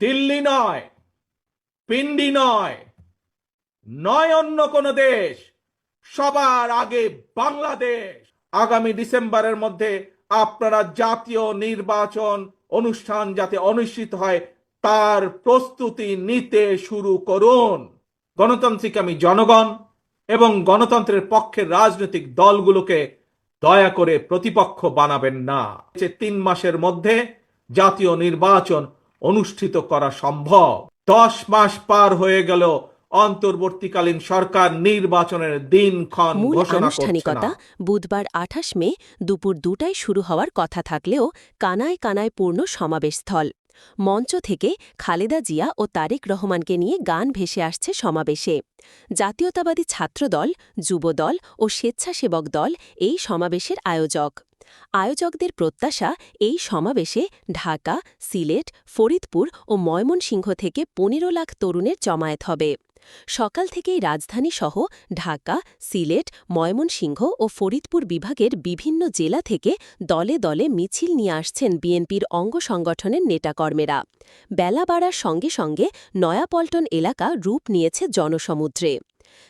দিল্লি নয়, পিন্ডি নয় নয় অন্য কোনো দেশ, সবার আগে বাংলাদেশ। আগামী ডিসেম্বরের মধ্যে আপনারা জাতীয় নির্বাচন অনুষ্ঠান যাতে অনুষ্ঠিত হয়, তার প্রস্তুতি নিতে শুরু করুন। গণতান্ত্রিক আমি জনগণ এবং গণতন্ত্রের পক্ষের রাজনৈতিক দলগুলোকে দয়া করে প্রতিপক্ষ বানাবেন না। তিন মাসের মধ্যে জাতীয় নির্বাচন অনুষ্ঠিত করা সম্ভব। দশ মাস পার হয়ে গেল অন্তর্বর্তীকালীন সরকার নির্বাচনের দিনক্ষণ ঘোষণা আনুষ্ঠানিকতা বুধবার আঠাশ মে দুপুর দুটায় শুরু হওয়ার কথা থাকলেও কানায় কানায় পূর্ণ সমাবেশস্থল। মঞ্চ থেকে খালেদা জিয়া ও তারেক রহমানকে নিয়ে গান ভেসে আসছে সমাবেশে। জাতীয়তাবাদী ছাত্রদল যুবদল ও স্বেচ্ছাসেবক দল এই সমাবেশের আয়োজক। আয়োজকদের প্রত্যাশা এই সমাবেশে ঢাকা, সিলেট, ফরিদপুর ও ময়মনসিংহ থেকে পনেরো লাখ তরুণের জমায়েত হবে। সকাল থেকেই রাজধানী সহ ঢাকা, সিলেট, ময়মনসিংহ ও ফরিদপুর বিভাগের বিভিন্ন জেলা থেকে দলে দলে মিছিল নিয়ে আসছেন বিএনপির অঙ্গ সংগঠনের নেতাকর্মেরা। বেলা বাড়ার সঙ্গে সঙ্গে নয়াপল্টন এলাকা রূপ নিয়েছে জনসমুদ্রে।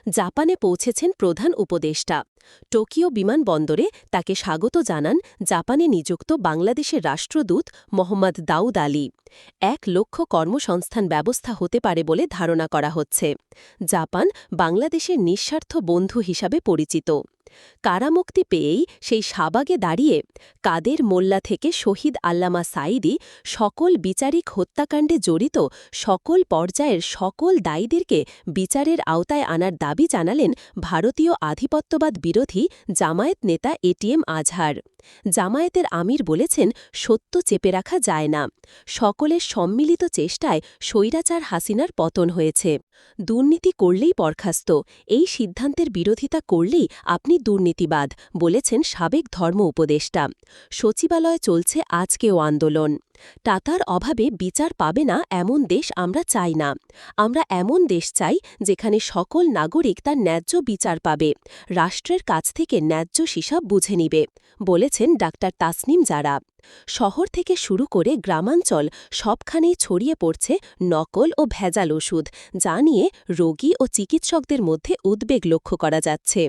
জাপানে পৌঁছেছেন প্রধান উপদেষ্টা। টোকিও বিমানবন্দরে তাকে স্বাগত জানান জাপানে নিযুক্ত বাংলাদেশের রাষ্ট্রদূত মোহাম্মদ দাউদ আলী। এক লক্ষ কর্মসংস্থান ব্যবস্থা হতে পারে বলে ধারণা করা হচ্ছে। জাপান বাংলাদেশের নিঃস্বার্থ বন্ধু হিসাবে পরিচিত। কারামুক্তি পেয়েই সেই সাবাগে দাঁড়িয়ে কাদের মোল্লা থেকে শহীদ আল্লামা সাইদি সকল বিচারিক হত্যাকাণ্ডে জড়িত সকল পর্যায়ের সকল দায়ীদেরকে বিচারের আওতায় আনার দাবি জানালেন ভারতীয় আধিপত্যবাদ বিরোধী জামায়াত নেতা এটিএম আজহার। জামায়াতের আমির বলেছেন, সত্য চেপে রাখা যায় না। সকলের সম্মিলিত চেষ্টায় স্বৈরাচার হাসিনার পতন হয়েছে। দুর্নীতি করলেই বরখাস্ত। এই সিদ্ধান্তের বিরোধিতা করলেই আপনি দুর্নীতিবাদ বলেছেন সাবেক ধর্ম উপদেষ্টা সচিবালয়ে চলছে আজকেও আন্দোলন। টাকার অভাবে বিচার পাবে না এমন দেশ আমরা চাই না। আমরা এমন দেশ চাই যেখানে সকল নাগরিক তার ন্যায্য বিচার পাবে, রাষ্ট্রের কাছ থেকে ন্যায্য হিসাব বুঝে নিবে, বলেছেন ডাক্তার তাসনিম জারা। শহর থেকে শুরু করে গ্রামাঞ্চল সবখানেই ছড়িয়ে পড়ছে নকল ও ভেজাল ওষুধ, যা নিয়ে রোগী ও চিকিৎসকদের মধ্যে উদ্বেগ লক্ষ্য করা যাচ্ছে।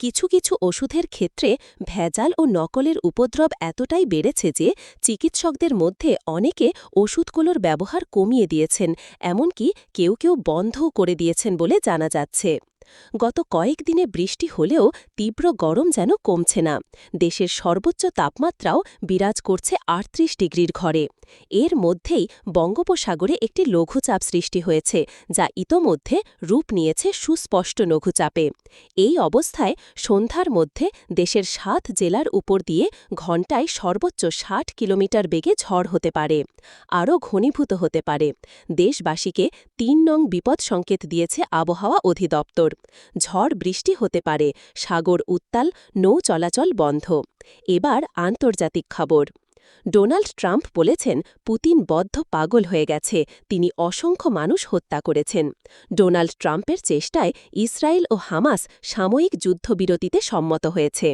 কিছু কিছু ওষুধের ক্ষেত্রে ভেজাল ও নকলের উপদ্রব এতটাই বেড়েছে যে চিকিৎসকদের মধ্যে অনেকে ওষুধগুলোর ব্যবহার কমিয়ে দিয়েছেন, এমনকি কেউ কেউ বন্ধও করে দিয়েছেন বলে জানা যাচ্ছে। গত কয়েকদিনে বৃষ্টি হলেও তীব্র গরম যেন কমছে না। দেশের সর্বোচ্চ তাপমাত্রাও বিরাজ করছে আটত্রিশ ডিগ্রির ঘরে। এর মধ্যেই বঙ্গোপসাগরে একটি লঘুচাপ সৃষ্টি হয়েছে, যা ইতোমধ্যে রূপ নিয়েছে সুস্পষ্ট লঘুচাপে। এই অবস্থায় সন্ধ্যার মধ্যে দেশের সাত জেলার উপর দিয়ে ঘণ্টায় সর্বোচ্চ ষাট কিলোমিটার বেগে ঝড় হতে পারে, আরও ঘনীভূত হতে পারে। দেশবাসীকে তিন নং বিপদ সংকেত দিয়েছে আবহাওয়া অধিদপ্তর। ঝড় বৃষ্টি হতে পারে, সাগর উত্তাল, নৌ চলাচল বন্ধ। এবার আন্তর্জাতিক খবর। ডোনাল্ড ট্রাম্প বলেছেন, পুতিন বদ্ধ পাগল হয়ে গেছে, তিনি অসংখ্য মানুষ হত্যা করেছেন। ডোনাল্ড ট্রাম্পের চেষ্টায় ইসরায়েল ও হামাস সাময়িক যুদ্ধবিরতিতে সম্মত হয়েছে।